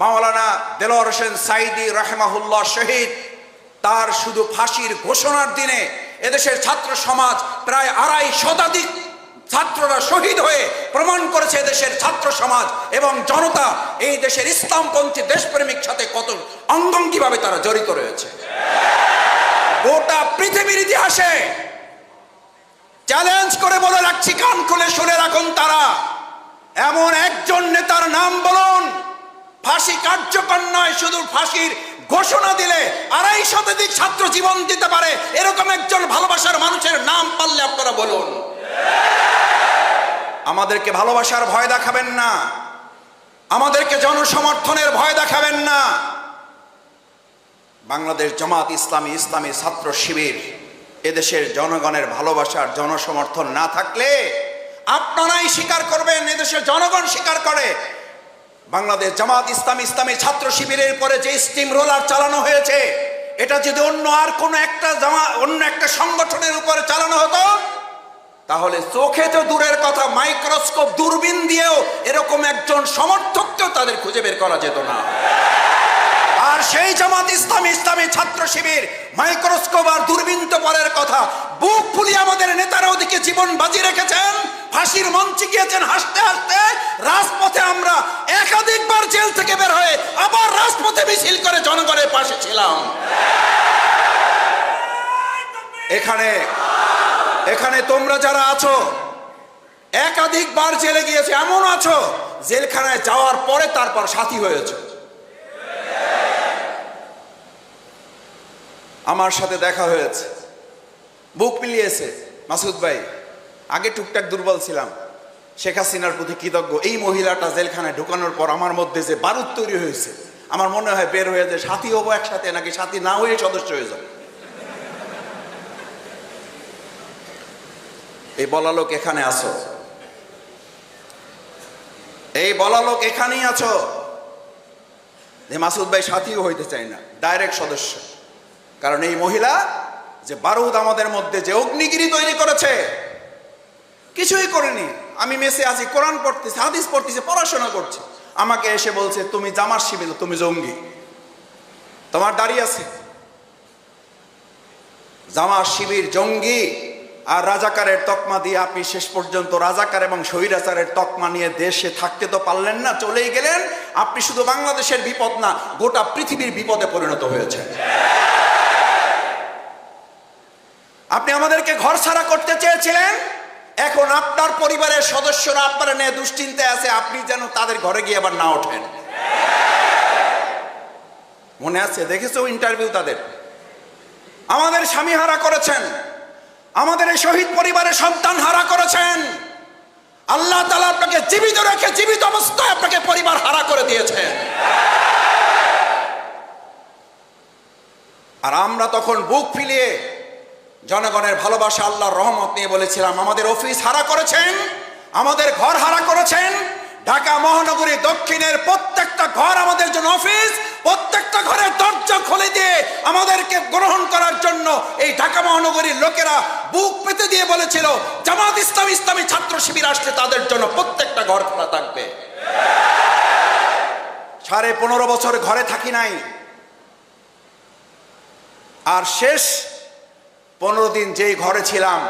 মাওলানা দেলোয়ার হোসেন সাইদি রাহমাহুল্লাহ শহীদ, তার শুধু ফাঁসির ঘোষণার দিনে এদেশের ছাত্র সমাজ প্রায় আড়াই শতাধিক ছাত্ররা শহীদ হয়ে প্রমাণ করেছে এদেশের ছাত্র সমাজ এবং জনতা এই দেশের ইসলামপন্থী দেশপ্রেমিক সাথে কত অঙ্গঙ্গিভাবে তারা জড়িত রয়েছে। গোটা পৃথিবীর ইতিহাসে চ্যালেঞ্জ করে বলে রাখছি, কান খুলে শুনে রাখুন তারা। এমন একজন নেতার নাম বলুন ফাঁসি কার্যকর নয়, শুধু ফাঁসির ঘোষণা দিলে আড়াই শতাধিক ছাত্র জীবন দিতে পারে। এরকম একজন ভালোবাসার মানুষের নাম পারলে আপনারা বলুন। আমাদেরকে ভালোবাসার ভয় দেখাবেন না। আমাদেরকে জনসমর্থনের ভয় দেখাবেন না। বাংলাদেশ জামাত ইসলামী ইসলামী ছাত্র শিবির এদেশের জনগণের ভালোবাসার জনসমর্থন না থাকলে আপনারাই স্বীকার করবেন, এদেশের জনগণ স্বীকার করে। বাংলাদেশ জামাত ইসলাম ইসলামী ছাত্র শিবিরের পরে যে স্টিম রোলার চালানো হয়েছে, এটা যদি অন্য আর কোনো একটা জামা, অন্য একটা সংগঠনের উপরে চালানো হতো, তাহলে চোখে তো দূরের কথা মাইক্রোস্কোপ দূরবীন দিয়েও এরকম একজন সমর্থককেও তাদের খুঁজে বের করা যেত না। আর সেই জামাত ইসলামী ইসলামী ছাত্র শিবির মাইক্রোস্কোপ আর দূরবীন তো পরের কথা, বুক ফুলিয়ে আমাদের নেতারা ওদিকে জীবন বাজি রেখেছেন ফাঁসির মঞ্চে গিয়েছেন, হাসতে হাসতে রাজপথে আমরা একাধিকবার জেল থেকে বের হয়ে আবার রাজপথে মিছিল করে জনগণের পাশে ছিলাম। এখানে এখানে তোমরা যারা আছো, একাধিকবার জেলে গিয়েছে, এমন আছো, জেলখানায় যাওয়ার পরে তারপর সাথী হয়েছে। আমার সাথে দেখা হয়েছে, বুক মিলিয়েছে, মাসুদ ভাই। আগে টুকটাক দুর্বল ছিলাম। শেখ হাসিনার প্রতি কৃতজ্ঞ। এই মহিলাটা জেলখানায় ঢুকানোর পর আমার মধ্যে যে বারুদ তৈরি হয়েছে, আমার মনে হয় বের হয়ে যে সাথী হব একসাথে নাকি সাথী না হয়ে সদস্য হয়ে যাব। এই বলা লোক এখানে আছো? এই বলা লোক এখানেই আছো? যে মাসুদ ভাই সাথীও হইতে চাই না, ডাইরেক্ট সদস্য। কারণ এই মহিলা যে বারুদ আমাদের মধ্যে যে অগ্নিগিরি তৈরি করেছে কিছুই করেনি। আমি মেসে আছি, কোরআন পড়তেছি, হাদিস পড়তেছি, পড়াশোনা করছি। আমাকে এসে বলছে, তুমি জামার শিবির, তুমি জঙ্গি। তোমার দাঁড়িয়ে আছে। জামার শিবির, জঙ্গি। আর রাজাকারের তকমা দিয়ে আপনি শেষ পর্যন্ত রাজাকার এবং স্বৈরাচারের তকমা নিয়ে দেশে থাকতে তো পারলেন না, চলেই গেলেন। আপনি শুধু বাংলাদেশের বিপদ না, গোটা পৃথিবীর বিপদে পরিণত হয়েছে আপনি আমাদেরকে ঘর ছাড়া করতে চেয়েছিলেন? এখন আপনার পরিবারের সদস্যরা আপনারা নিয়ে দুশ্চিন্তায় আছে, আপনি যেন তাদের ঘরে গিয়ে আবার না ওঠেন। মনে আছে? দেখেছ ইন্টারভিউ তাদের? আমাদের স্বামী হারা করেছেন। আমাদের এই শহীদ পরিবারের সন্তান হারা করেছেন। আল্লাহ তালা আপনাকে জীবিত রেখে জীবিত অবস্থায় আপনাকে পরিবার হারা করে দিয়েছেন। আর আমরা তখন বুক ফিলিয়ে জনগণের ভালোবাসা আল্লাহর রহমত নিয়ে বলেছিলাম, আমাদের অফিস হারা করেছেন, আমাদের ঘর হারা করেছেন। ঢাকা মহানগরী দক্ষিণের প্রত্যেকটা ঘর আমাদের জন্য অফিস, প্রত্যেকটা ঘরের দরজা খুলে দিয়ে আমাদেরকে গ্রহণ করার জন্য এই ঢাকা মহানগরীর লোকেরা বুক পেতে দিয়ে বলেছিল, জামাত ইসলাম, ইসলামী ছাত্র শিবির আসলে তাদের জন্য প্রত্যেকটা ঘর খোলা থাকবে। সাড়ে পনেরো বছর ঘরে থাকি নাই। আর শেষ পনেরো দিন যেই ঘরে ছিলাম,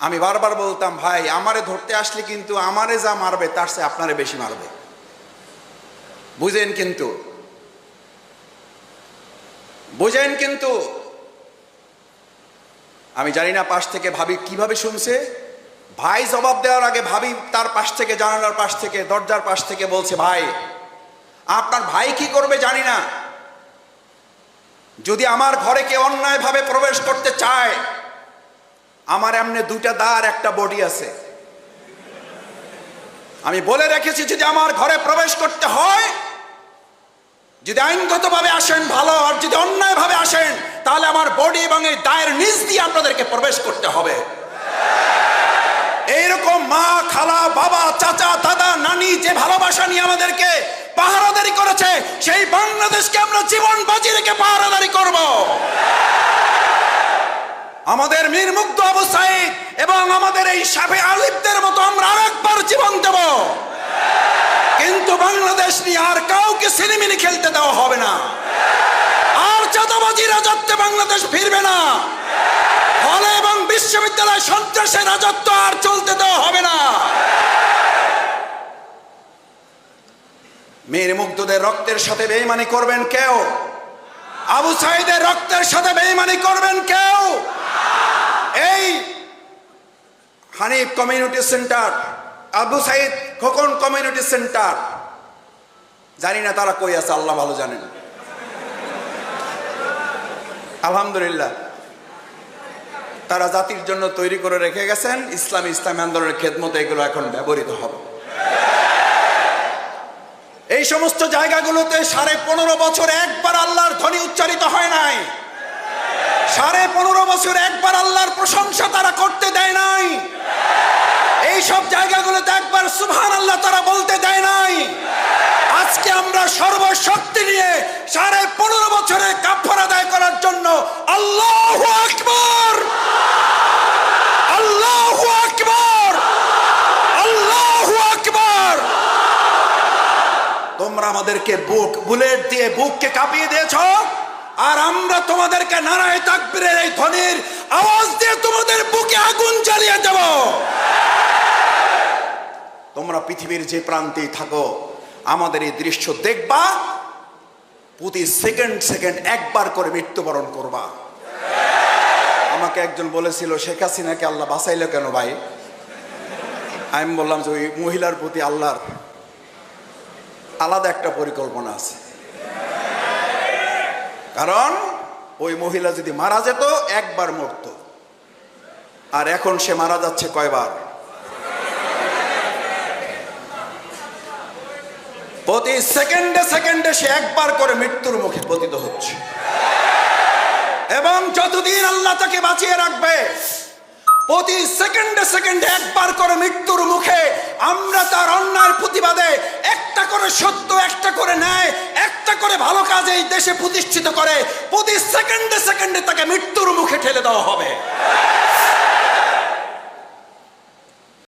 আমি বারবার বলতাম, ভাই, আমারে ধরতে আসলে কিন্তু আমারে যা মারবে, তার সে আপনারে বেশি মারবে। বুঝেন কিন্তু? বুঝেন কিন্তু? আমি জানি না পাশ থেকে ভাবি কীভাবে শুনছে। ভাই জবাব দেওয়ার আগে ভাবি তার পাশ থেকে, জানালার পাশ থেকে, দরজার পাশ থেকে বলছে, ভাই, আপনার ভাই কি করবে জানি না। যদি আমার ঘরে কেউ অন্যায়ভাবে প্রবেশ করতে চায়, আমার এমনি দুইটা দাঁড় একটা বডি আছে। আমি বলে রেখেছি, যদি আমার ঘরে প্রবেশ করতে হয়, যদি আইনগতভাবে আসেন ভালো, আর যদি অন্যায়ভাবে আসেন, তাহলে আমার বডি এবং এই দায়ের নিচ দিয়ে আপনাদেরকে প্রবেশ করতে হবে। এইরকম মা, খালা, বাবা, চাচা, দাদা, নানি, যে ভালোবাসা নিয়ে আমাদেরকে পাহারাদারি করেছে, সেই বাংলাদেশকে আমরা জীবন বাজি রেখে পাহারাদারি করব। আমাদের মীর মুগ্ধ সাইদ এবং আমাদের এই সাফে আলিফদের মতো আমরা আরেকবার জীবন দেব। কিন্তু বাংলাদেশ নিয়ে আর কাউকে সিনেমিনি খেলতে দেওয়া হবে না। আর চাঁদাবাজি রাজত্বে বাংলাদেশ ফিরবে না হলে এবং বিশ্ববিদ্যালয় সন্ত্রাসের রাজত্ব আর চলতে দেওয়া হবে না। মেয়ের মুগ্ধদের রক্তের সাথে বেইমানি করবেন কেউ? আবু সাইদের রক্তের সাথে বেইমানি করবেন কেউ? এই Hanif community centre, Abu Saeed Khokon community centre, জানি না তারা কই আছে, আল্লাহ ভালো জানেন। আলহামদুলিল্লাহ। তারা জাতির জন্য তৈরি করে রেখে গেছেন, ইসলামী ইসলামী আন্দোলনের খেদমতে এগুলো এখন ব্যবহৃত হবে। এই সমস্ত জায়গাগুলোতে সাড়ে পনেরো বছর একবার আল্লাহর ধ্বনি উচ্চারিত হয় নাই। সাড়ে পনেরো বছর একবার আল্লাহর প্রশংসা তারা করতে দেয় নাই। এই সব জায়গাগুলোতে একবার সুহান আল্লাহ তারা বলতে দেয় নাই। আজকে আমরা সর্বশক্তি নিয়ে সাড়ে পনেরো বছরে কাফার আদায় করার জন্য আল্লাহ আকবর আল্লাহ আকবর আল্লাহ আকবর তোমরা আমাদেরকে বুক, বুলেট দিয়ে বুককে কাঁপিয়ে দিয়েছ? আর আমরা তোমাদেরকে নারায় তাকবীরের এই ধ্বনির আওয়াজ দিয়ে তোমাদের বুকে আগুন জ্বালিয়ে দেব। তোমরা পৃথিবীর যে প্রান্তেই থাকো, আমাদের এই দৃশ্য দেখবা, প্রতি সেকেন্ড সেকেন্ড একবার করে মৃত্যুবরণ করবা। আমাকে একজন বলেছিল, শেখ হাসিনাকে আল্লাহ বাঁচাইলো কেন ভাই? আমি বললাম যে, ওই মহিলার প্রতি আল্লাহর আলাদা একটা পরিকল্পনা আছে। কারণ ওই মহিলা যদি মারা যেত, একবার মরত। আর এখন সে মারা যাচ্ছে কয়বার? প্রতি সেকেন্ডে সেকেন্ডে সে একবার করে মৃত্যুর মুখে পতিত হচ্ছে। এবং যতদিন আল্লাহ তাকে বাঁচিয়ে রাখবে, প্রতি সেকেন্ডে সেকেন্ডে একবার করে মৃত্যুর মুখে আমরা তার অন্যায়ের প্রতিবাদে করে সত্য একটা করে নেয়, একটা করে ভালো কাজ এই দেশে প্রতিষ্ঠিত করে, প্রতি সেকেন্ডে সেকেন্ডে তাকে মৃত্যুর মুখে ঠেলে দেওয়া হবে।